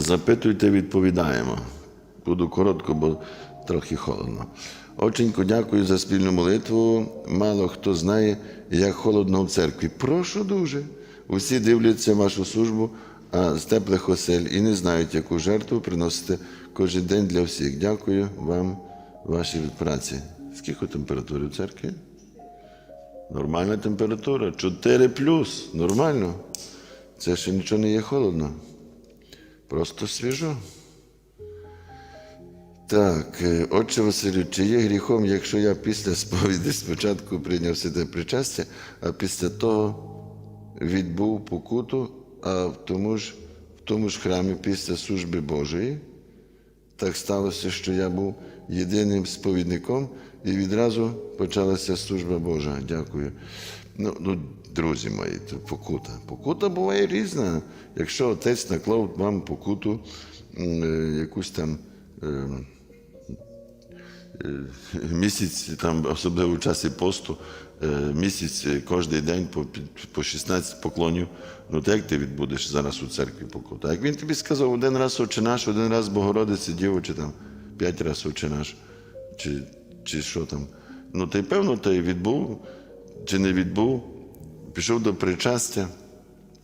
Запитуйте, відповідаємо. Буду коротко, бо трохи холодно. Оченько, дякую за спільну молитву. Мало хто знає, як холодно в церкві. Прошу дуже. Усі дивляться вашу службу а, з теплих осель і не знають, яку жертву приносите кожен день для всіх. Дякую вам, вашій праці. Скільки температури в церкві? Нормальна температура. 4 плюс. Нормально. Це ще нічого не є холодно. Просто свіжо. Так, е, отче Василю, чи є гріхом, якщо я після сповіді спочатку прийняв святе причастя, а після того відбув покуту, а в тому ж, в тому ж храмі після служби Божої? Так сталося, що я був єдиним сповідником, і відразу почалася служба Божа. Дякую. Ну, ну друзі мої, то покута. Покута буває різна. Якщо отець наклав вам покуту, е, якусь там. Е, місяць, там, особливо в часі посту, е, місяць е, кожен день по, по 16 поклонів. Ну так як ти відбудеш зараз у церкві покуту? А як він тобі сказав, один раз Отче наш, один раз Богородиці Діво, чи там п'ять разів Отче наш, чи, чи що там. Ну, ти певно, ти відбув, чи не відбув, пішов до причастя.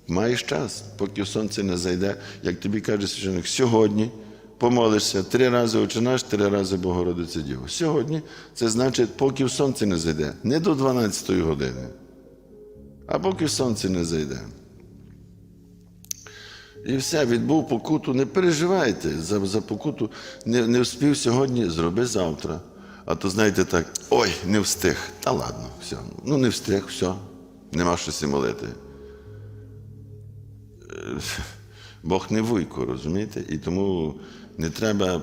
Маєш час, поки сонце не зайде, як тобі каже священник, сьогодні помолишся три рази Отче наш, три рази Богородиця Діво. Сьогодні це значить, поки в сонце не зайде, не до 12 години, а поки в сонце не зайде. І все, відбув покуту, не переживайте за, за покуту, не, не встиг сьогодні, зроби завтра. А то знаєте так, ой, не встиг. Та ладно, все. Ну не встиг, все. Нема що молити. Бог не вуйко, розумієте? І тому не треба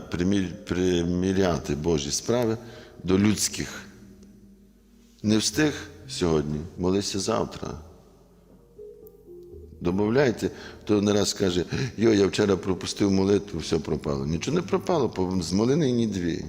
приміряти Божі справи до людських. Не встиг сьогодні, молися завтра. Добавляйте, хто не раз каже, йо, я вчора пропустив молитву, все пропало. Нічого не пропало, з молини ні дві.